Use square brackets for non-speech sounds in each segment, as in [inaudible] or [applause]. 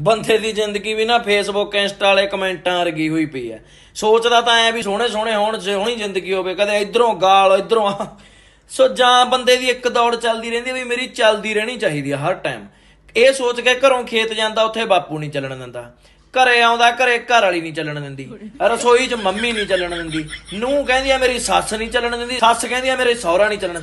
ਬੰਦੇ ਦੀ ਜ਼ਿੰਦਗੀ ਵੀ ਨਾ ਫੇਸਬੁੱਕ ਇੰਸਟਾ ਵਾਲੇ ਕਮੈਂਟਾਂ ਵਰਗੀ ਹੋਈ ਪਈ ਐ ਸੋਚਦਾ ਤਾਂ ਐ ਵੀ ਸੋਹਣੇ ਸੋਹਣੇ ਹੋਣ ਸੋਹਣੀ ਜ਼ਿੰਦਗੀ ਹੋਵੇ, ਕਦੇ ਇਧਰੋਂ ਗਾਲ, ਇਧਰੋਂ ਸੋ ਜਾਂ ਬੰਦੇ ਦੀ ਇੱਕ ਦੌੜ ਚੱਲਦੀ ਰਹਿੰਦੀ ਵੀ ਮੇਰੀ ਚੱਲਦੀ ਰਹਿਣੀ ਚਾਹੀਦੀ ਆ ਹਰ ਟਾਈਮ ਇਹ ਸੋਚ ਕੇ ਘਰੋਂ ਖੇਤ ਜਾਂਦਾ, ਉੱਥੇ ਬਾਪੂ ਨਹੀਂ ਚੱਲਣ ਦਿੰਦਾ। ਘਰੇ ਆਉਂਦਾ, ਘਰੇ ਘਰ ਵਾਲੀ ਨਹੀਂ ਚੱਲਣ ਦਿੰਦੀ। ਰਸੋਈ 'ਚ ਮੰਮੀ ਨਹੀਂ ਚੱਲਣ ਦਿੰਦੀ। ਨੂੰ ਕਹਿੰਦੀ ਆ, ਮੇਰੀ ਸੱਸ ਨਹੀਂ ਚੱਲਣ ਦਿੰਦੀ। ਸੱਸ ਕਹਿੰਦੀ ਆ, ਮੇਰੇ ਸਹੁਰਾ ਨਹੀਂ ਚੱਲਣ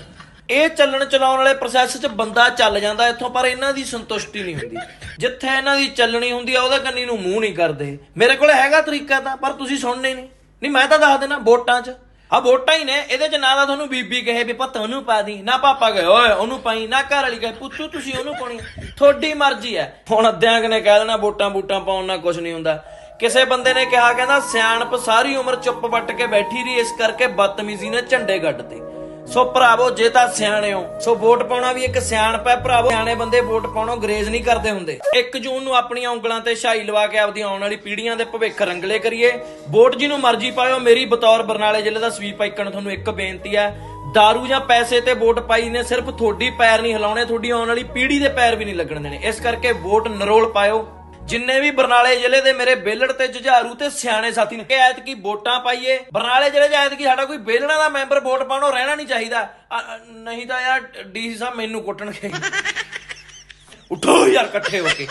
ਇਹ ਚੱਲਣ ਚਲਾਉਣ ਵਾਲੇ ਪ੍ਰੋਸੈਸ 'ਚ ਬੰਦਾ ਚੱਲ ਜਾਂਦਾ ਇੱਥੋਂ, ਪਰ ਇਹਨਾਂ ਦੀ ਸੰਤੁਸ਼ਟੀ ਨਹੀਂ ਹੁੰਦੀ। ਜਿੱਥੇ ਇਹਨਾਂ ਦੀ ਚੱਲਣੀ ਹੁੰਦੀ ਆ, ਉਹਦੇ ਕੰਨੀ ਨੂੰ ਮੂੰਹ ਨਹੀਂ ਕਰਦੇ। ਮੇਰੇ ਕੋਲ ਹੈਗਾ ਤਰੀਕਾ ਤਾਂ, ਪਰ ਤੁਸੀਂ ਸੁਣਨੇ ਨਹੀਂ। ਨਹੀਂ, ਮੈਂ ਤਾਂ ਦੱਸ ਦੇਣਾ ਵੋਟਾਂ 'ਚ। ਆ ਵੋਟਾਂ ਹੀ ਨੇ, ਇਹਦੇ 'ਚ ਨਾ ਤਾਂ ਤੁਹਾਨੂੰ ਬੀਬੀ ਕਹੇ ਵੀ ਪੁੱਤ ਉਹਨੂੰ ਪਾ ਦੀ, ਨਾ ਪਾਪਾ ਕਹੇ, ਓਏ ਉਹਨੂੰ ਪਾਈ, ਨਾ ਘਰ ਵਾਲੀ ਕਹੇ ਪੁੱਤੂ ਤੁਸੀਂ ਉਹਨੂੰ ਪਾਉਣੀ ਤੁਹਾਡੀ ਮਰਜ਼ੀ ਹੈ ਹੁਣ ਅੱਧਿਆਂ ਕੁ ਕਹਿ ਦੇਣਾ ਵੋਟਾਂ ਬੂਟਾਂ ਪਾਉਣ ਨਾਲ ਕੁਝ ਨਹੀਂ ਹੁੰਦਾ। ਕਿਸੇ ਬੰਦੇ ਨੇ ਕਿਹਾ, ਕਹਿੰਦਾ ਸਿਆਣਪ ਸਾਰੀ ਉਮਰ ਚੁੱਪ ਵੱਟ ਕੇ ਬੈਠੀ ਰਹੀ, ਇਸ ਕਰਕੇ ਬਦਤਮੀਜ਼ੀ ਨੇ ਝੰਡੇ ਗੱਡਤੇ। ਸੋ ਭਰਾਵੋ, ਜੇ ਤਾਂ ਸਿਆਣੇ ਹੋ, ਸੋ ਵੋਟ ਪਾਉਣਾ ਵੀ ਇੱਕ ਸਿਆਣਪ ਹੈ। ਭਰਾਵੋ, ਸਿਆਣੇ ਬੰਦੇ ਵੋਟ ਪਾਉਣੋਂ ਗਰੇਜ਼ ਨਹੀਂ ਕਰਦੇ ਹੁੰਦੇ। 1 ਜੂਨ ਨੂੰ ਆਪਣੀਆਂ ਉਂਗਲਾਂ ਤੇ ਛਾਈ ਲਵਾ ਕੇ ਆਪਦੀ ਆਉਣ ਵਾਲੀ ਪੀੜ੍ਹੀਆਂ ਦੇ ਭਵਿੱਖ ਰੰਗਲੇ ਕਰੀਏ। ਵੋਟ ਜਿਹਨੂੰ ਮਰਜ਼ੀ ਪਾਇਓ, ਮੇਰੀ ਬਤੌਰ ਬਰਨਾਲੇ ਜ਼ਿਲ੍ਹੇ ਦਾ ਸਵੀਪ ਆਈਕਨ ਤੁਹਾਨੂੰ ਇੱਕ ਬੇਨਤੀ ਹੈ। ਦਾਰੂ ਜਾਂ ਪੈਸੇ ਤੇ ਵੋਟ ਪਾਈ ਨੇ, ਸਿਰਫ ਤੁਹਾਡੀ ਪੈਰ ਨਹੀਂ ਹਿਲਾਉਣੇ, ਤੁਹਾਡੀ ਆਉਣ ਵਾਲੀ ਪੀੜ੍ਹੀ ਦੇ ਪੈਰ ਵੀ ਨਹੀਂ ਲੱਗਣ ਦੇਣੇ। ਇਸ ਕਰਕੇ ਵੋਟ ਨਰੋਲ ਪਾਇਓ। ਜਿੰਨੇ ਵੀ ਬਰਨਾਲੇ ਜ਼ਿਲ੍ਹੇ ਦੇ ਮੇਰੇ ਬੇਲੜ ਤੇ ਜੁਝਾਰੂ ਤੇ ਸਿਆਣੇ ਸਾਥੀ ਨੇ ਕਿ ਐਤਕੀ ਵੋਟਾਂ ਪਾਈਏ। ਬਰਨਾਲੇ ਜ਼ਿਲ੍ਹੇ 'ਚ ਐਤਕੀ ਸਾਡਾ ਕੋਈ ਬੇਲਣਾ ਦਾ ਮੈਂਬਰ ਵੋਟ ਪਾਉਣੋਂ ਰਹਿਣਾ ਨਹੀਂ ਚਾਹੀਦਾ। ਨਹੀਂ ਤਾਂ ਯਾਰ ਡੀਸੀ ਸਾਹਿਬ ਮੈਨੂੰ ਕੁੱਟਣਗੇ। [laughs] ਉੱਠੋ ਯਾਰ ਇਕੱਠੇ ਹੋ ਕੇ।